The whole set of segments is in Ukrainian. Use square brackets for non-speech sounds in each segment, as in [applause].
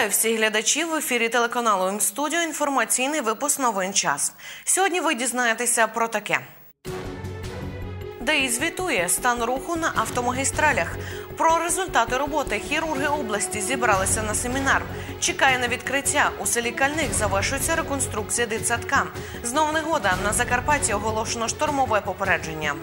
Вітаю всіх глядачів в ефірі телеканалу М-студіо. Інформаційний випуск новин час. Сьогодні ви дізнаєтеся про таке. ДАІ звітує стан руху на автомагістралях. Про результати роботи хірурги області зібралися на семінар. Чекає на відкриття. У селі Кальник завершується реконструкція дитсадка. Знов негода на Закарпатті оголошено штормове попередження.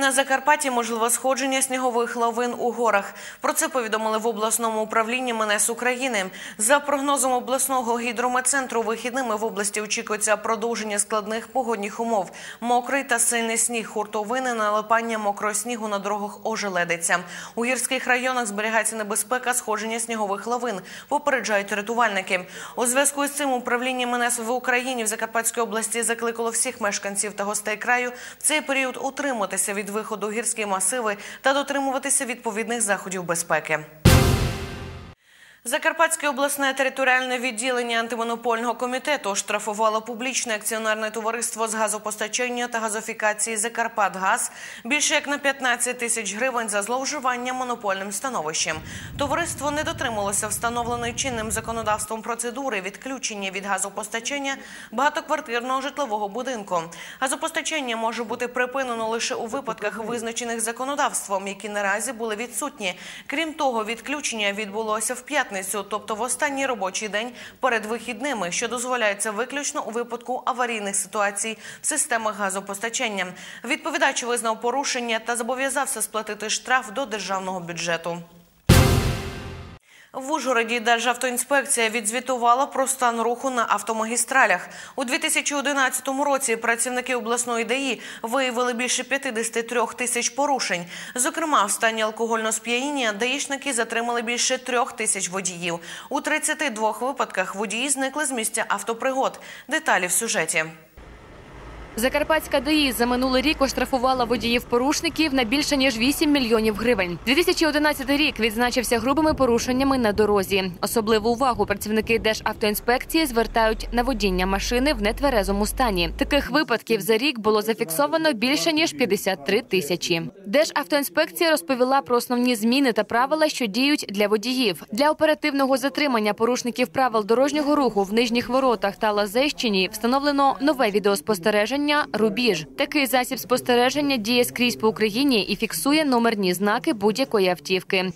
На Закарпатті можливе сходження снігових лавин у горах. Про це повідомили в обласному управлінні МНС України. За прогнозом обласного гідрометцентру, вихідними в області очікується продовження складних погодних умов. Мокрий та сильний сніг, хуртовини, налипання мокрого снігу на дорогах ожеледиться. У гірських районах зберігається небезпека сходження снігових лавин. Попереджають рятувальники. У зв'язку з цим управління МНС в Україні в Закарпатській області закликало всіх мешканців та гостей краю в цей період утриматися від виходу в гірські масиви та дотримуватися відповідних заходів безпеки. Закарпатське обласне територіальне відділення антимонопольного комітету штрафувало публічне акціонерне товариство з газопостачання та газофікації Закарпатгаз більше як на 15 тисяч гривень за зловживання монопольним становищем. Товариство не дотрималося встановленої чинним законодавством процедури відключення від газопостачання багатоквартирного житлового будинку. Газопостачання може бути припинено лише у випадках, визначених законодавством, які наразі були відсутні. Крім того, відключення відбулося в п'ятницю п'ятницю, тобто в останній робочий день перед вихідними, що дозволяється виключно у випадку аварійних ситуацій в системах газопостачання. Відповідач визнав порушення та зобов'язався сплатити штраф до державного бюджету. В Ужгороді Державтоінспекція відзвітувала про стан руху на автомагістралях. У 2011 році працівники обласної ДАІ виявили більше 53 тисяч порушень. Зокрема, в стані алкогольного сп'яніння даїшники затримали більше трьох тисяч водіїв. У 32 випадках водії зникли з місця автопригод. Деталі в сюжеті. Закарпатська ДАІ за минулий рік оштрафувала водіїв-порушників на більше ніж 8 мільйонів гривень. 2011 рік відзначився грубими порушеннями на дорозі. Особливу увагу працівники Державтоінспекції звертають на водіння машини в нетверезому стані. Таких випадків за рік було зафіксовано більше ніж 53 тисячі. Державтоінспекція розповіла про основні зміни та правила, що діють для водіїв. Для оперативного затримання порушників правил дорожнього руху в нижніх воротах та Лазещині встановлено нове відеоспостереження. Рубіж такий засіб спостереження діє скрізь по Україні і фіксує номерні знаки будь-якої автівки.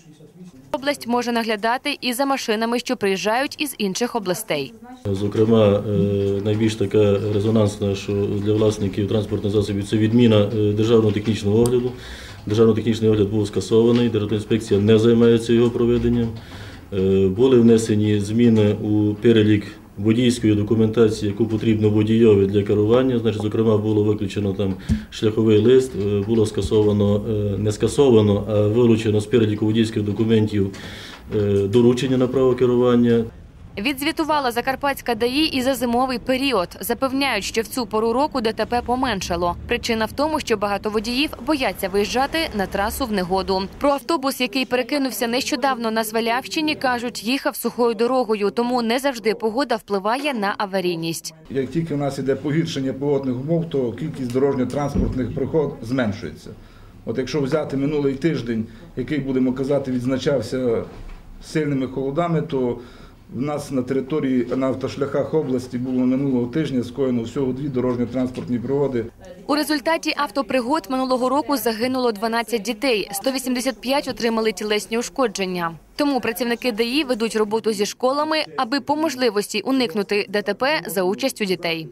Область може наглядати і за машинами, що приїжджають із інших областей. Зокрема, е, найбільш така резонансна, що для власників транспортних засобів це відміна е, державного технічного огляду. Державно-технічний огляд був скасований, Державтоінспекція не займається його проведенням. Е, Були внесені зміни у перелік водійської документації, яку потрібно водійові для керування. Значить, зокрема, було виключено там шляховий лист, е, було скасовано, е, не скасовано, а вилучено з переліку водійських документів е, доручення на право керування. Відзвітувала Закарпатська ДАІ і за зимовий період. Запевняють, що в цю пору року ДТП поменшало. Причина в тому, що багато водіїв бояться виїжджати на трасу в негоду. Про автобус, який перекинувся нещодавно на Свалявщині, кажуть, їхав сухою дорогою, тому не завжди погода впливає на аварійність. Як тільки в нас іде погіршення погодних умов, то кількість дорожньо-транспортних пригод зменшується. От якщо взяти минулий тиждень, який будемо казати, відзначався сильними холодами, то в нас на території на автошляхах області було минулого тижня скоєно всього дві дорожньо-транспортні пригоди. У результаті автопригод минулого року загинуло 12 дітей, 185 отримали тілесні ушкодження. Тому працівники ДАІ ведуть роботу зі школами, аби по можливості уникнути ДТП за участю дітей.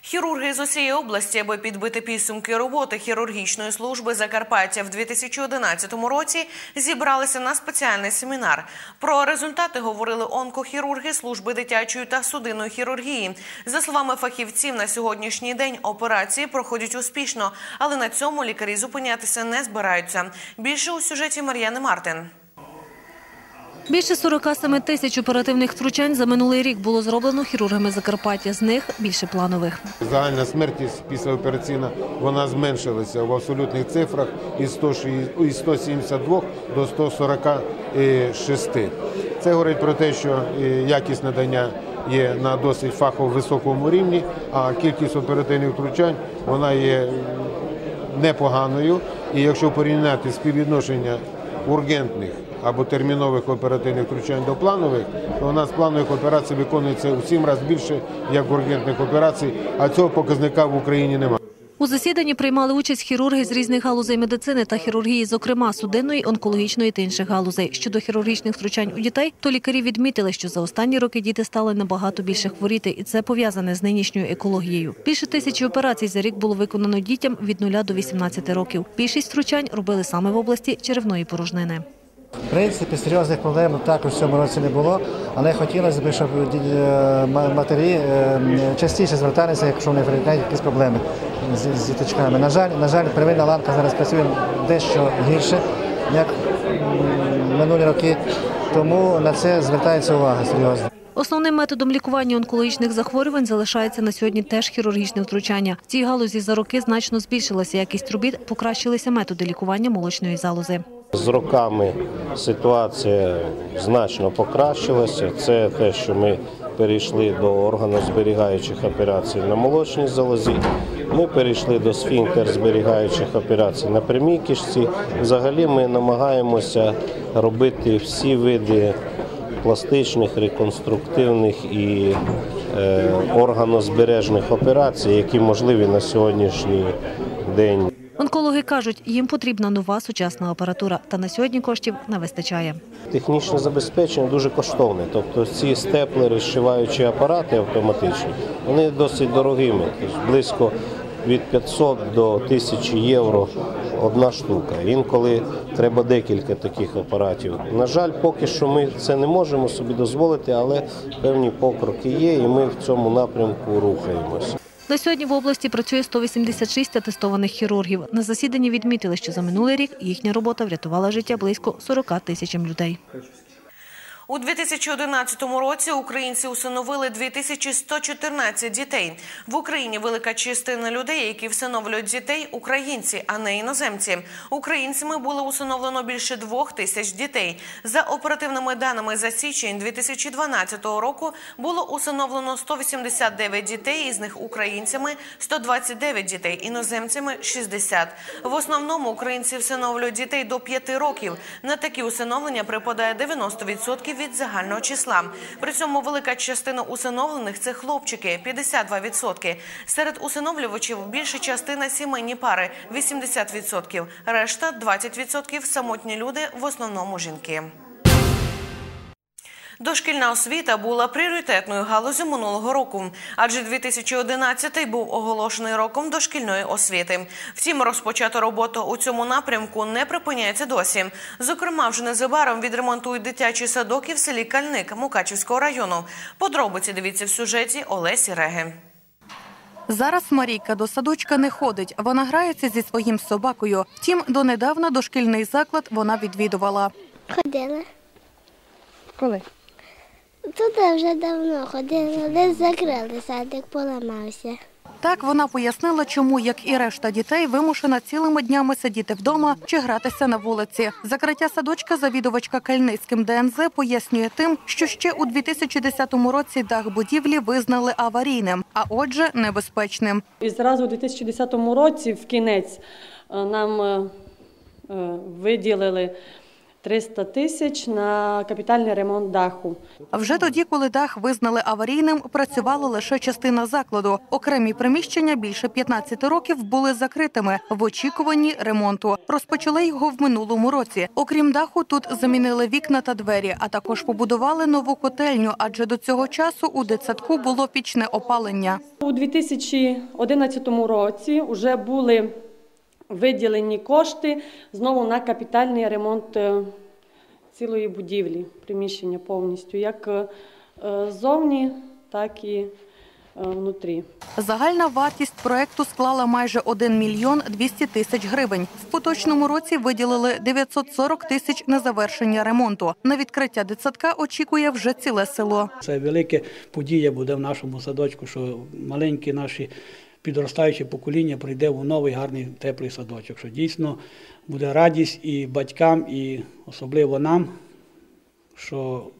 Хірурги з усієї області, аби підбити підсумки роботи хірургічної служби Закарпаття в 2011 році, зібралися на спеціальний семінар. Про результати говорили онкохірурги служби дитячої та судинної хірургії. За словами фахівців, на сьогоднішній день операції проходять успішно, але на цьому лікарі зупинятися не збираються. Більше у сюжеті Мар'яни Мартин. Більше 47 тисяч оперативних втручань за минулий рік було зроблено хірургами Закарпаття. З них більше планових. Загальна смертність післяопераційна вона зменшилася в абсолютних цифрах із 106 із 172 до 146. Це говорить про те, що е, якість надання є на досить фахово високому рівні, а кількість оперативних втручань вона є непоганою. І якщо порівняти співвідношення ургентних або термінових оперативних втручань до планових, то у нас планових операцій виконується у сім разів більше, як ургентних операцій, а цього показника в Україні немає. У засіданні приймали участь хірурги з різних галузей медицини та хірургії, зокрема судинної, онкологічної та інших галузей. Щодо хірургічних втручань у дітей, то лікарі відмітили, що за останні роки діти стали набагато більше хворіти, і це пов'язане з нинішньою екологією. Більше тисячі операцій за рік було виконано дітям від 0 до 18 років. Більшість втручань робили саме в області черевної порожнини. В принципі, серйозних проблем також в цьому році не було, але хотілося б, щоб е, ма- матері е, частіше зверталися, якщо вони виникають якісь проблеми з, з діточками. На жаль, на жаль, первинна ланка зараз працює дещо гірше, як минулі роки, тому на це звертається увага серйозно. Основним методом лікування онкологічних захворювань залишається на сьогодні теж хірургічне втручання. В цій галузі за роки значно збільшилася якість робіт, покращилися методи лікування молочної залози. З роками ситуація значно покращилася. Це те, що ми перейшли до органозберігаючих операцій на молочній залозі. Ми перейшли до сфінктер-зберігаючих операцій на прямій кишці. Взагалі ми намагаємося робити всі види пластичних, реконструктивних і е, органозбережних операцій, які можливі на сьогоднішній день. Онкологи кажуть, їм потрібна нова сучасна апаратура, та на сьогодні коштів не вистачає. Технічне забезпечення дуже коштовне. Тобто ці степлери, зшиваючі апарати автоматичні, вони досить дорогими, тобто близько від 500 до 1000 євро одна штука. Інколи треба декілька таких апаратів. На жаль, поки що ми це не можемо собі дозволити, але певні покроки є, і ми в цьому напрямку рухаємося. На сьогодні в області працює 186 атестованих хірургів. На засіданні відмітили, що за минулий рік їхня робота врятувала життя близько 40 тисячам людей. У 2011 році українці усиновили 2114 дітей. В Україні велика частина людей, які всиновлюють дітей, українці, а не іноземці. Українцями було усиновлено більше двох тисяч дітей. За оперативними даними за січень 2012 року було усиновлено 189 дітей, із них українцями 129 дітей, іноземцями 60. В основному українці всиновлюють дітей до 5 років. На такі усиновлення припадає 90% від загального числа. При цьому велика частина усиновлених це хлопчики 52%. Серед усиновлювачів більша частина сімейні пари 80%. Решта 20% самотні люди, в основному жінки. Дошкільна освіта була пріоритетною галузю минулого року, адже 2011 був оголошений роком дошкільної освіти. Втім, розпочата робота у цьому напрямку не припиняється досі. Зокрема, вже незабаром відремонтують дитячі садок і в селі Кальник Мукачівського району. Подробиці дивіться в сюжеті Олесі Реги. Зараз Марійка до садочка не ходить. Вона грається зі своїм собакою. Втім, донедавна дошкільний заклад вона відвідувала. Ходила. Коли? Туди вже давно ходила, десь закрили садик, поламався. Так вона пояснила, чому, як і решта дітей, вимушена цілими днями сидіти вдома чи гратися на вулиці. Закриття садочка завідувачка Кельницьким ДНЗ пояснює тим, що ще у 2010 році дах будівлі визнали аварійним, а отже, небезпечним. І зразу у 2010 році, в кінець, е, нам е, е, виділили 300 тисяч на капітальний ремонт даху. Вже тоді, коли дах визнали аварійним, працювала лише частина закладу. Окремі приміщення більше 15 років були закритими в очікуванні ремонту. Розпочали його в минулому році. Окрім даху, тут замінили вікна та двері, а також побудували нову котельню, адже до цього часу у дитсадку було пічне опалення. У 2011 році вже були виділені кошти знову на капітальний ремонт е, цілої будівлі, приміщення повністю, як е, ззовні, так і е, внутрі. Загальна вартість проекту склала майже 1 мільйон 200 тисяч гривень. В поточному році виділили 940 тисяч на завершення ремонту. На відкриття дитсадка очікує вже ціле село. Це велика подія буде в нашому садочку, що маленькі наші підростаюче покоління прийде у новий гарний теплий садочок. Що дійсно буде радість і батькам, і особливо нам, що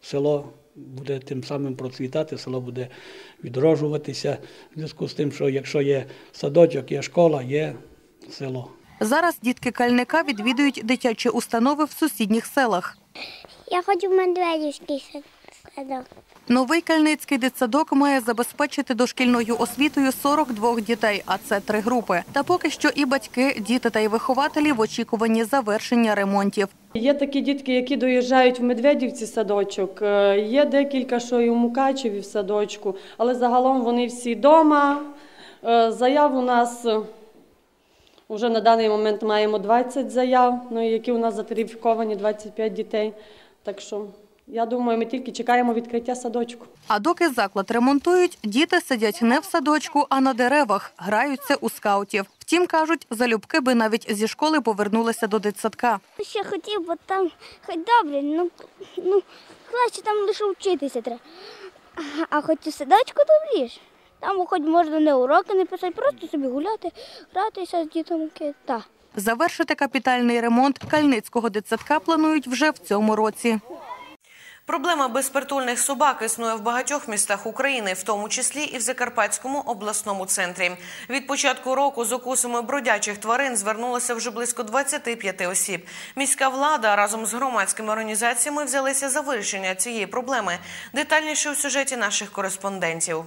село буде тим самим процвітати, село буде відроджуватися в зв'язку з тим, що якщо є садочок, є школа, є село. Зараз дітки кальника відвідують дитячі установи в сусідніх селах. Я ходжу в Медведівський садок. Новий кальницький дитсадок має забезпечити дошкільною освітою 42 дітей, а це три групи. Та поки що і батьки, діти та й вихователі в очікуванні завершення ремонтів. Є такі дітки, які доїжджають в Медведівці садочок. е, Є декілька, що і в Мукачеві в садочку, але загалом вони всі вдома. Е, Заяв у нас е, вже на даний момент маємо 20 заяв, ну, які у нас затерифіковані 25 дітей. Так що я думаю, ми тільки чекаємо відкриття садочку. А доки заклад ремонтують, діти сидять не в садочку, а на деревах, граються у скаутів. Втім, кажуть, залюбки би навіть зі школи повернулися до дитсадка. Ще хотів, бо там хоч добре, ну, ну краще там лише вчитися треба. А хоч у садочку добріше. Там хоч можна не уроки не писати, просто собі гуляти, гратися з дітонки. Та. Завершити капітальний ремонт Кальницького дитсадка планують вже в цьому році. Проблема безпритульних собак існує в багатьох містах України, в тому числі і в Закарпатському обласному центрі. Від початку року з укусами бродячих тварин звернулося вже близько 25 осіб. Міська влада разом з громадськими організаціями взялися за вирішення цієї проблеми. Детальніше у сюжеті наших кореспондентів.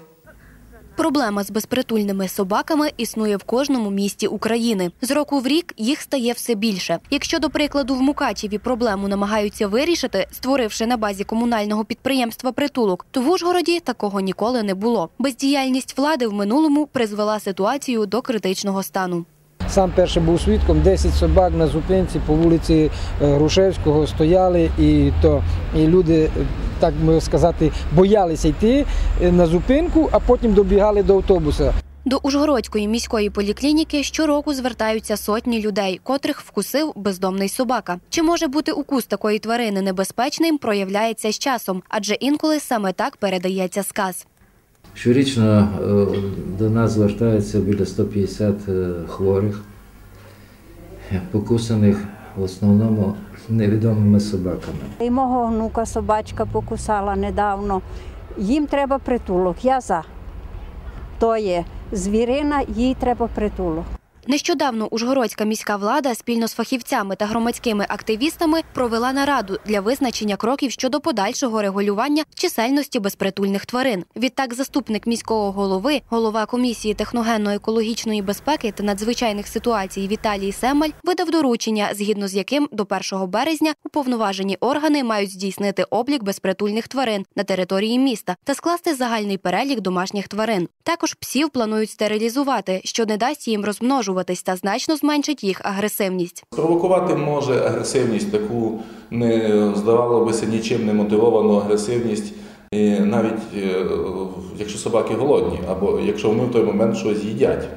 Проблема з безпритульними собаками існує в кожному місті України. З року в рік їх стає все більше. Якщо, до прикладу, в Мукачеві проблему намагаються вирішити, створивши на базі комунального підприємства притулок, то в Ужгороді такого ніколи не було. Бездіяльність влади в минулому призвела ситуацію до критичного стану. Сам перший був свідком, 10 собак на зупинці по вулиці е, Грушевського стояли, і то і люди, е, так би сказати, боялися йти е, на зупинку, а потім добігали до автобуса. До Ужгородської міської поліклініки щороку звертаються сотні людей, котрих вкусив бездомний собака. Чи може бути укус такої тварини небезпечним, проявляється з часом, адже інколи саме так передається сказ. Щорічно е, до нас звертається біля 150 е, хворих, покусаних в основному невідомими собаками. І мого внука собачка покусала недавно. Їм треба притулок. Я за. То є звірина, їй треба притулок. Нещодавно Ужгородська міська влада спільно з фахівцями та громадськими активістами провела нараду для визначення кроків щодо подальшого регулювання чисельності безпритульних тварин. Відтак, заступник міського голови, голова комісії техногенно-екологічної безпеки та надзвичайних ситуацій Віталій Семаль видав доручення, згідно з яким до 1 березня уповноважені органи мають здійснити облік безпритульних тварин на території міста та скласти загальний перелік домашніх тварин. Також псів планують стерилізувати, що не дасть їм розмножуватись та значно зменшить їх агресивність. Спровокувати може агресивність, таку не здавалося нічим не мотивовану агресивність, і навіть е, якщо собаки голодні, або якщо вони в той момент щось їдять.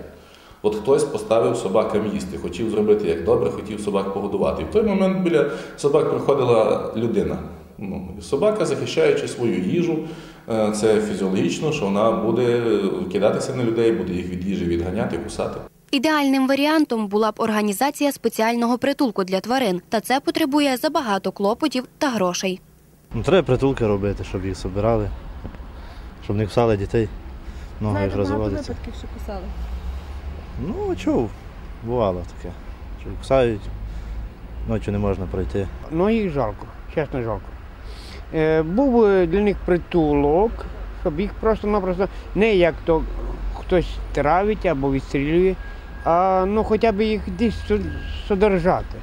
От хтось поставив собакам їсти, хотів зробити як добре, хотів собак погодувати. І в той момент біля собак приходила людина. Ну, собака, захищаючи свою їжу, е, це фізіологічно, що вона буде кидатися на людей, буде їх від їжі відганяти, кусати. Ідеальним варіантом була б організація спеціального притулку для тварин, та це потребує забагато клопотів та грошей. Ну, треба притулки робити, щоб їх збирали, щоб не кусали дітей. Много їх розводиться. що писали. Ну, чув, бувало таке. Що кусають, ночі не можна пройти. Ну їх жалко, чесно жалко. Е, був для них притулок, щоб їх просто-напросто не як то хтось травить або відстрілює, а ну хоча б їх десь со- содержати.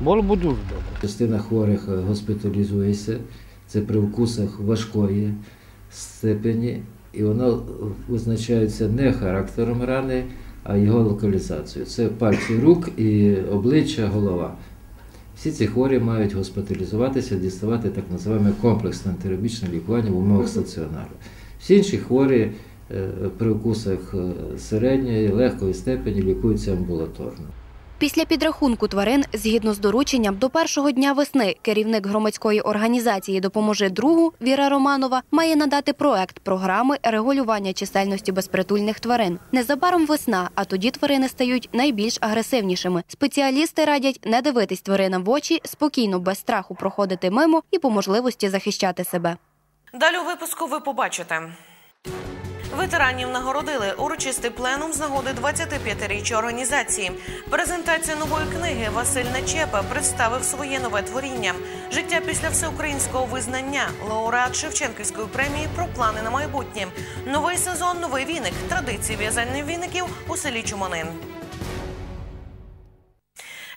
Було б дуже добре. Частина хворих е, госпіталізується, це при вкусах важкої степені, і воно визначається не характером рани, а його локалізацією. Це пальці рук і обличчя, голова. Всі ці хворі мають госпіталізуватися, діставати так називаємо комплексне антирабічне лікування в умовах стаціонару. Всі інші хворі е, при укусах е, середньої, легкої степені лікуються амбулаторно. Після підрахунку тварин, згідно з дорученням, до першого дня весни керівник громадської організації Допоможи другу Віра Романова має надати проект програми регулювання чисельності безпритульних тварин. Незабаром весна, а тоді тварини стають найбільш агресивнішими. Спеціалісти радять не дивитись тваринам в очі, спокійно без страху проходити мимо і по можливості захищати себе. Далі у випуску ви побачите. Ветеранів нагородили урочистий пленум з нагоди 25-річчя організації. Презентація нової книги Василь Нечепа представив своє нове творіння. Життя після всеукраїнського визнання. Лауреат Шевченківської премії про плани на майбутнє. Новий сезон, новий віник. Традиції в'язальних віників у селі Чуманин.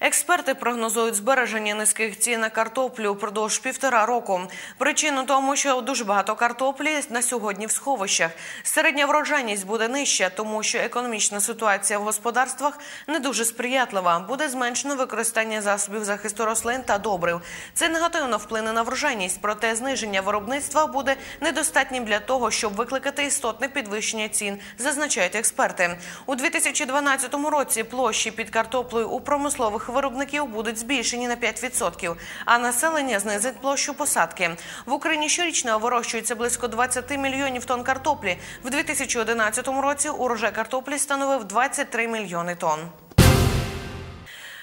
Експерти прогнозують збереження низьких цін на картоплю впродовж півтора року. Причину тому, що дуже багато картоплі на сьогодні в сховищах. Середня врожайність буде нижча, тому що економічна ситуація в господарствах не дуже сприятлива. Буде зменшено використання засобів захисту рослин та добрив. Це негативно вплине на врожайність, проте зниження виробництва буде недостатнім для того, щоб викликати істотне підвищення цін, зазначають експерти. У 2012 році площі під картоплею у промислових виробників будуть збільшені на 5%, а населення знизить площу посадки. В Україні щорічно вирощується близько 20 мільйонів тонн картоплі. В 2011 році урожай картоплі становив 23 мільйони тонн.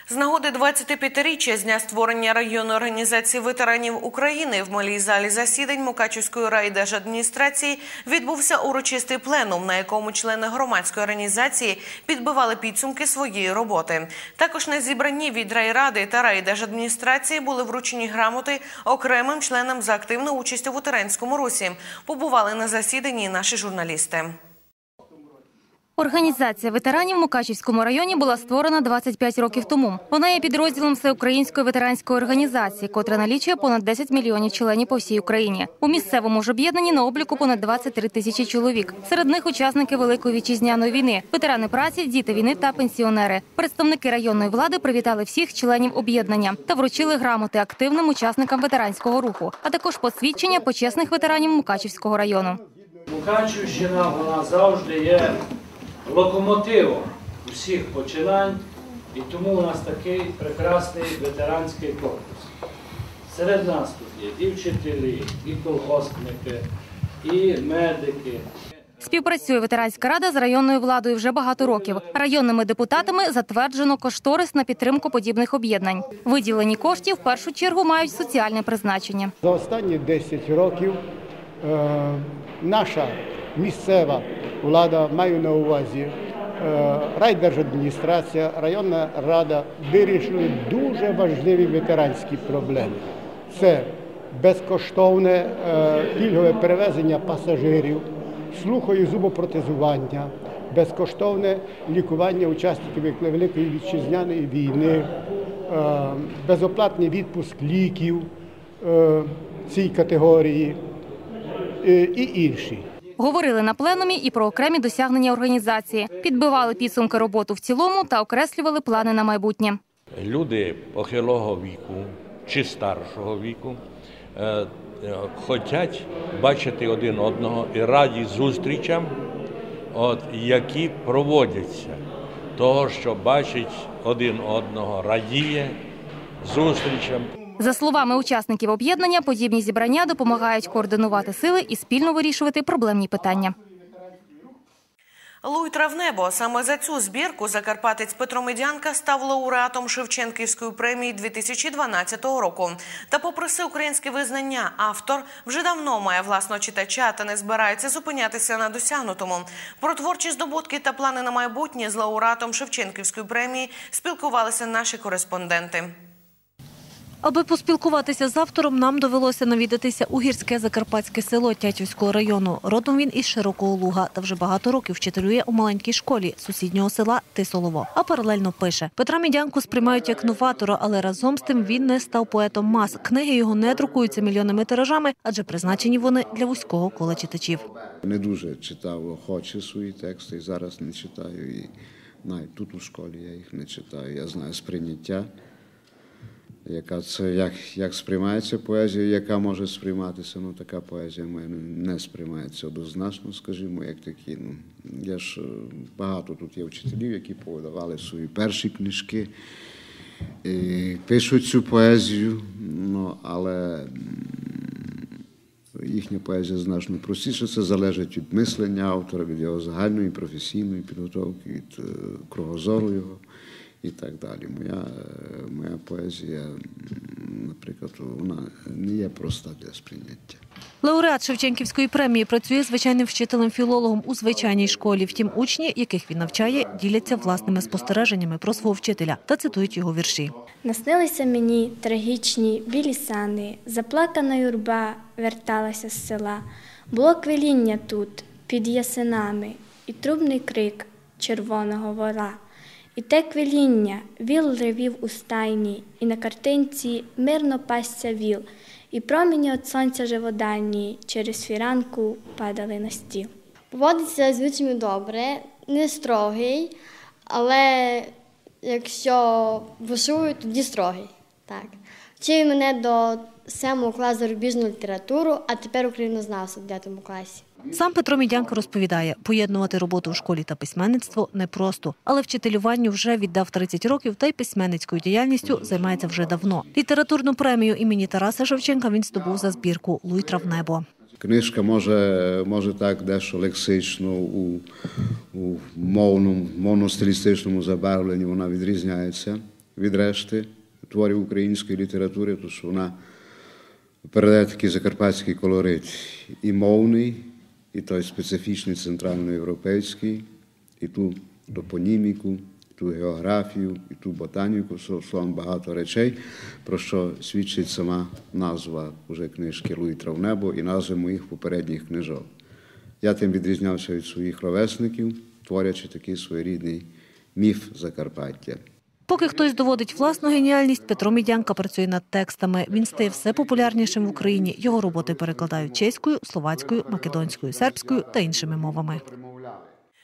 З нагоди 25-річчя з дня створення районної організації ветеранів України в малій залі засідань Мукачівської райдержадміністрації відбувся урочистий пленум, на якому члени громадської організації підбивали підсумки своєї роботи. Також на зібранні від райради та райдержадміністрації були вручені грамоти окремим членам за активну участь у ветеранському русі. Побували на засіданні наші журналісти. Організація ветеранів в Мукачівському районі була створена 25 років тому. Вона є підрозділом всеукраїнської ветеранської організації, котра налічує понад 10 мільйонів членів по всій Україні. У місцевому ж об'єднанні на обліку понад 23 тисячі чоловік. Серед них учасники Великої вітчизняної війни, ветерани праці, діти війни та пенсіонери. Представники районної влади привітали всіх членів об'єднання та вручили грамоти активним учасникам ветеранського руху, а також посвідчення почесних ветеранів Мукачівського району. Мукачівщина вона завжди є локомотивом усіх починань, і тому у нас такий прекрасний ветеранський корпус. Серед нас тут є і вчителі, і колгоспники, і медики. Співпрацює ветеранська рада з районною владою вже багато років. Районними депутатами затверджено кошторис на підтримку подібних об'єднань. Виділені кошти в першу чергу мають соціальне призначення. За останні 10 років е, наша місцева влада, маю на увазі е, райдержадміністрація, районна рада вирішили дуже важливі ветеранські проблеми. Це безкоштовне е, пільгове перевезення пасажирів, слухо і зубопротезування, безкоштовне лікування учасників Великої вітчизняної війни, е, безоплатний відпуск ліків цій категорії і інші. Говорили на пленумі і про окремі досягнення організації, підбивали підсумки роботи в цілому та окреслювали плани на майбутнє. Люди похилого віку чи старшого віку е, е, хочуть бачити один одного і раді зустрічам, от, які проводяться. Того, що бачить один одного, радіє зустрічам. За словами учасників об'єднання, подібні зібрання допомагають координувати сили і спільно вирішувати проблемні питання. Луйтра в небо. Саме за цю збірку закарпатець Петро Медянка став лауреатом Шевченківської премії 2012 року. Та, попри всеукраїнське визнання, автор вже давно має власного читача та не збирається зупинятися на досягнутому. Про творчі здобутки та плани на майбутнє з лауреатом Шевченківської премії спілкувалися наші кореспонденти. Аби поспілкуватися з автором, нам довелося навідатися у гірське закарпатське село Тятівського району. Родом він із Широкого Луга та вже багато років вчителює у маленькій школі сусіднього села Тисолово. А паралельно пише Петра Мідянку сприймають як новатора, але разом з тим він не став поетом мас. Книги його не друкуються мільйонними тиражами, адже призначені вони для вузького кола читачів. Не дуже читав охоче свої тексти, і зараз не читаю. І навіть тут у школі я їх не читаю. Я знаю сприйняття яка це як як сприймається поезія, яка може сприйматися. Ну така поезія мене не сприймається однозначно, скажімо, як такі. Ну я ж багато тут є вчителів, які повидавали свої перші книжки, і пишуть цю поезію, ну але. Їхня поезія значно простіше. Це залежить від мислення автора, від його загальної професійної підготовки, від кругозору його. І так далі. Моя, е, моя поезія, наприклад, вона не є проста для сприйняття. Лауреат Шевченківської премії працює звичайним вчителем-філологом у звичайній школі. Втім, учні, яких він навчає, діляться власними спостереженнями про свого вчителя та цитують його вірші. Наснилися мені трагічні білі сани, заплакана юрба верталася з села. Було квіління тут, під ясенами, і трубний крик червоного вора. І те квіління віл ревів у стайні, і на картинці мирно пасся віл, і проміні від сонця живодальні через фіранку падали на стіл. Поводиться з учнями добре, не строгий, але якщо вишують, тоді строгий. Так. Вчив мене до 7 класу зарубіжну літературу, а тепер українознавство в 9 класі. Сам Петро Мідянко розповідає, поєднувати роботу в школі та письменництво непросто, але вчителюванню вже віддав 30 років та й письменницькою діяльністю займається вже давно. Літературну премію імені Тараса Шевченка він здобув за збірку Луйтра в небо. Книжка може, може так дещо лексично у, у мовному, мовно-стилістичному забарвленні вона відрізняється від решти творів української літератури, тому що вона передає такий закарпатський колорит і мовний, і той специфічний центральноєвропейський, і ту топоніміку, і ту географію, і ту ботаніку, словом багато речей, про що свідчить сама назва вже книжки Луїтра в небо і назви моїх попередніх книжок. Я тим відрізнявся від своїх ровесників, творячи такий своєрідний міф Закарпаття. Поки хтось доводить власну геніальність, Петро Мідянка працює над текстами. Він стає все популярнішим в Україні. Його роботи перекладають чеською, словацькою, македонською, сербською та іншими мовами.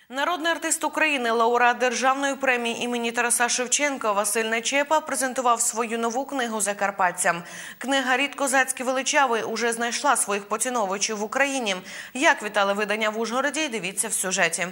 Народний артист України, лауреат державної премії імені Тараса Шевченка Василь Нечепа презентував свою нову книгу закарпатцям. Книга Рід козацькі величави уже знайшла своїх поціновувачів в Україні. Як вітали видання в Ужгороді? Дивіться в сюжеті.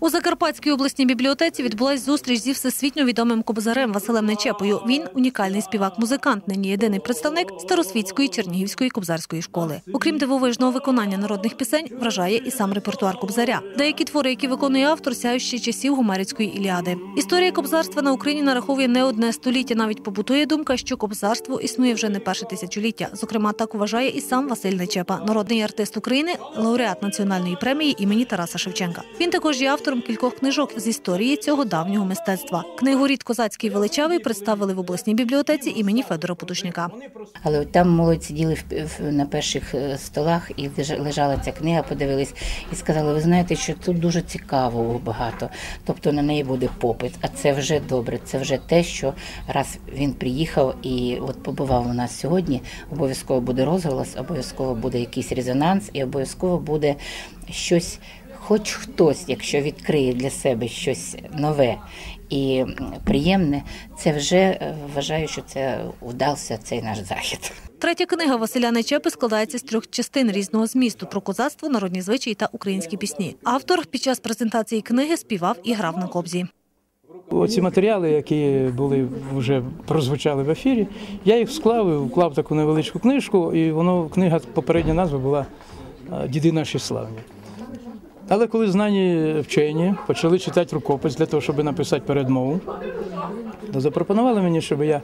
У Закарпатській обласній бібліотеці відбулась зустріч зі всесвітньо відомим кобзарем Василем Нечепою. Він унікальний співак-музикант, нині єдиний представник старосвітської Чернігівської кобзарської школи. Окрім дивовижного виконання народних пісень, вражає і сам репертуар кобзаря. Деякі твори, які виконує автор, ще часів гомерицької іліади. Історія кобзарства на Україні нараховує не одне століття. Навіть побутує думка, що кобзарство існує вже не перше тисячоліття. Зокрема, так вважає і сам Василь Нечепа, народний артист України, лауреат національної премії імені Тараса Шевченка. Він також є автором кількох книжок з історії цього давнього мистецтва. Книгу Рід козацький величавий представили в обласній бібліотеці імені Федора Потушняка. Але там молодь сиділи на перших е, столах і лежала ця книга, подивились і сказали: ви знаєте, що тут дуже цікаво багато, тобто на неї буде попит. А це вже добре. Це вже те, що раз він приїхав і от побував у нас сьогодні, обов'язково буде розголос, обов'язково буде якийсь резонанс, і обов'язково буде щось. Хоч хтось, якщо відкриє для себе щось нове і приємне, це вже е, вважаю, що це вдався цей наш захід. Третя книга Василя Нечепи складається з трьох частин різного змісту про козацтво, народні звичаї та українські пісні. Автор під час презентації книги співав і грав на кобзі. Оці матеріали, які були вже прозвучали в ефірі, я їх склав і вклав таку невеличку книжку, і воно книга, попередня назва була Діди наші славні. Але коли знані вчені почали читати рукопис для того, щоб написати передмову, то запропонували мені, щоб я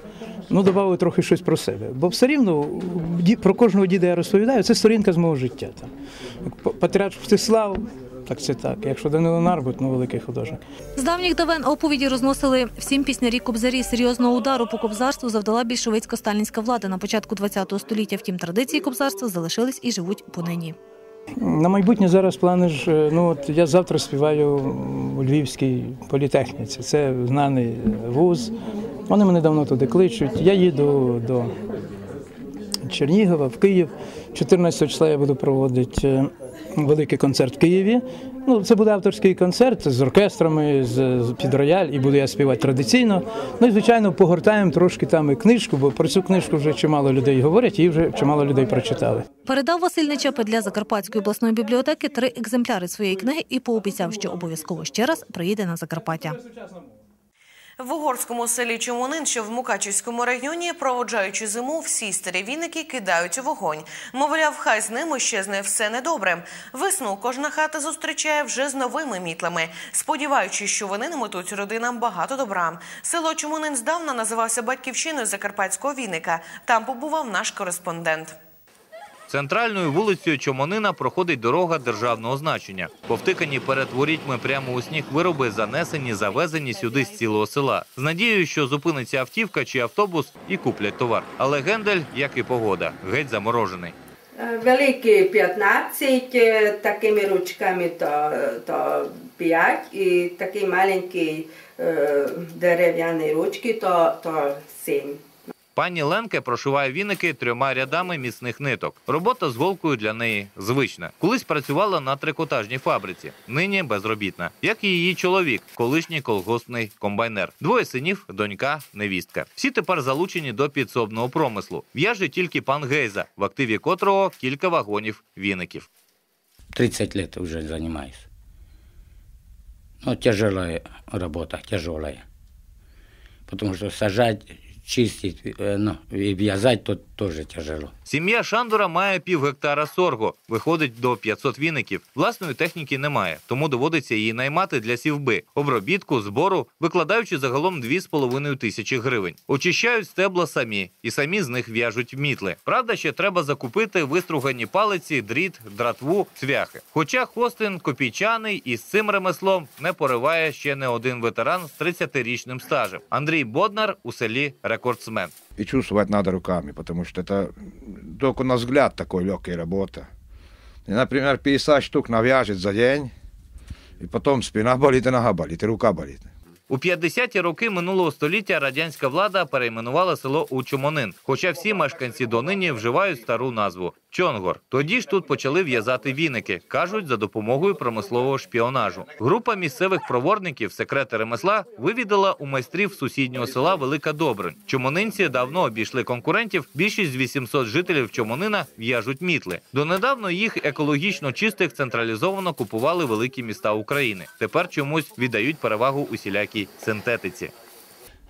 ну, додав трохи щось про себе. Бо все рівно про кожного діда я розповідаю, це сторінка з мого життя. Там. Патріарх Мстислав, так це так. Якщо Данило Нарбут, ну великий художник. З давніх давен оповіді розносили всім піснярі кобзарі. Серйозного удару по кобзарству завдала більшовицько-сталінська влада на початку ХХ століття. Втім, традиції кобзарства залишились і живуть понині. На майбутнє зараз плани ж. е, Ну от я завтра співаю у Львівській політехніці. Це знаний вуз. Вони мене давно туди кличуть. Я їду до Чернігова в Київ. 14 числа я буду проводити е, великий концерт в Києві. Ну, це буде авторський концерт з оркестрами, з, під рояль, і буду я співати традиційно. Ну і звичайно, погортаємо трошки там і книжку, бо про цю книжку вже чимало людей говорять, і вже чимало людей прочитали. Передав Василь Нечепи для Закарпатської обласної бібліотеки три екземпляри своєї книги і пообіцяв, що обов'язково ще раз приїде на Закарпаття. В угорському селі Чомунин, що в Мукачівському районі, проводжаючи зиму, всі старі віники кидають у вогонь. Мовляв, хай з ними щезне все недобре. Весну кожна хата зустрічає вже з новими мітлами, сподіваючись, що вони наметуть родинам багато добра. Село Чомунин здавна називався батьківщиною закарпатського віника. Там побував наш кореспондент. Центральною вулицею Чомонина проходить дорога державного значення. Повтикані перед ворітьми прямо у сніг вироби занесені, завезені сюди з цілого села. З надією, що зупиниться автівка чи автобус і куплять товар. Але гендель, як і погода, геть заморожений. Великі 15, е, такими ручками то, то 5 і такі маленькі е, дерев'яні ручки то, то 7. Пані Ленке прошиває віники трьома рядами міцних ниток. Робота з голкою для неї звична. Колись працювала на трикотажній фабриці, нині безробітна, як і її чоловік, колишній колгоспний комбайнер. Двоє синів, донька, невістка. Всі тепер залучені до підсобного промислу. В'яже тільки пан Гейза, в активі котрого кілька вагонів віників. 30 лет уже занимаюсь. Ну, тяжелая работа, тяжелая. Потому что сажать, чистить, э, ну, и вязать тут тоже тяжело. Сім'я Шандора має пів гектара сорго, виходить до 500 віників. Власної техніки немає, тому доводиться її наймати для сівби, обробітку, збору, викладаючи загалом 2,5 тисячі гривень. Очищають стебла самі і самі з них в'яжуть мітли. Правда, ще треба закупити вистругані палиці, дріт, дратву, цвяхи. Хоча Хостин копійчаний і з цим ремеслом не пориває ще не один ветеран з 30-річним стажем. Андрій Боднар у селі рекордсмен. И чувствовать надо руками, потому что это только на взгляд такой легкая работа. И, например, 50 штук навяжет за день, и потом спина [laughs] болит, и нога болит, и рука болит. У 50-ті роки минулого століття радянська влада перейменувала село у Чумонин, хоча всі мешканці донині вживають стару назву Чонгор. Тоді ж тут почали в'язати віники, кажуть, за допомогою промислового шпіонажу. Група місцевих проворників, секрети ремесла, вивідала у майстрів сусіднього села Велика Добринь. Чомонинці давно обійшли конкурентів. Більшість з 800 жителів Чомонина в'яжуть мітли. Донедавно їх екологічно чистих централізовано купували великі міста України. Тепер чомусь віддають перевагу усілякій синтетиці.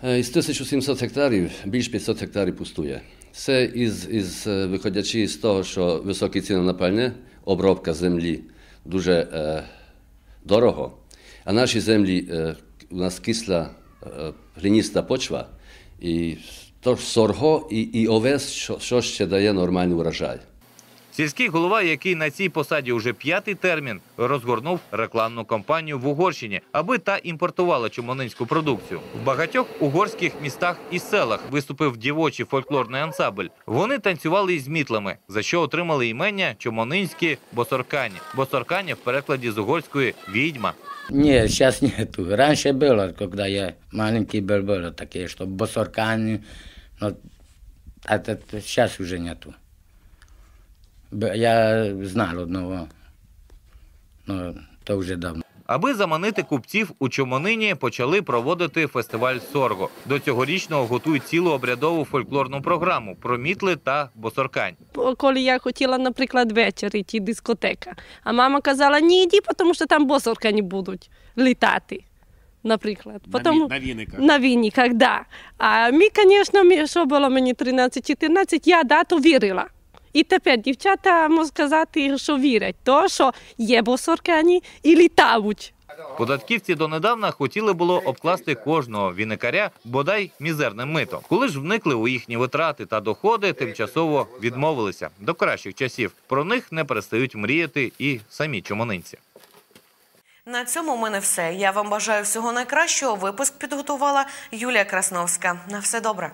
Е, Із 1700 гектарів більш 500 гектарів пустує. Це із, із е, виходячи з того, що високі ціни на пальне, обробка землі дуже е, дорого, а наші землі е, у нас кисла е, глиніста почва, і то сорго і, і овес, що, що ще дає нормальний урожай. Сільський голова, який на цій посаді уже п'ятий термін, розгорнув рекламну кампанію в Угорщині, аби та імпортувала чумонинську продукцію. В багатьох угорських містах і селах виступив дівочий фольклорний ансамбль. Вони танцювали із мітлами, за що отримали імення чумонинські босоркані. Босоркані в перекладі з угорської відьма. Нет, сейчас нету. Раньше было, когда я маленький был, было такие, что босоркани, но это сейчас уже нету. Я знал одного, но то уже давно. Аби заманити купців у Чомонині, почали проводити фестиваль Сорго. До цьогорічного готують цілу обрядову фольклорну програму про мітли та босоркань. коли я хотіла, наприклад, вечір йти дискотека. А мама казала, ні, йди, тому що там босоркані будуть літати. Наприклад. На Потому- на віниках. На віниках, да. А ми, звісно, що було мені 13-14, я да, то вірила. І тепер дівчата можу сказати, що вірять, то, що є босоркані і літають. Податківці донедавна хотіли було обкласти кожного віникаря бодай мізерним митом. Коли ж вникли у їхні витрати та доходи, тимчасово відмовилися до кращих часів. Про них не перестають мріяти і самі чомонинці. На цьому у мене все. Я вам бажаю всього найкращого. Випуск підготувала Юлія Красновська. На все добре.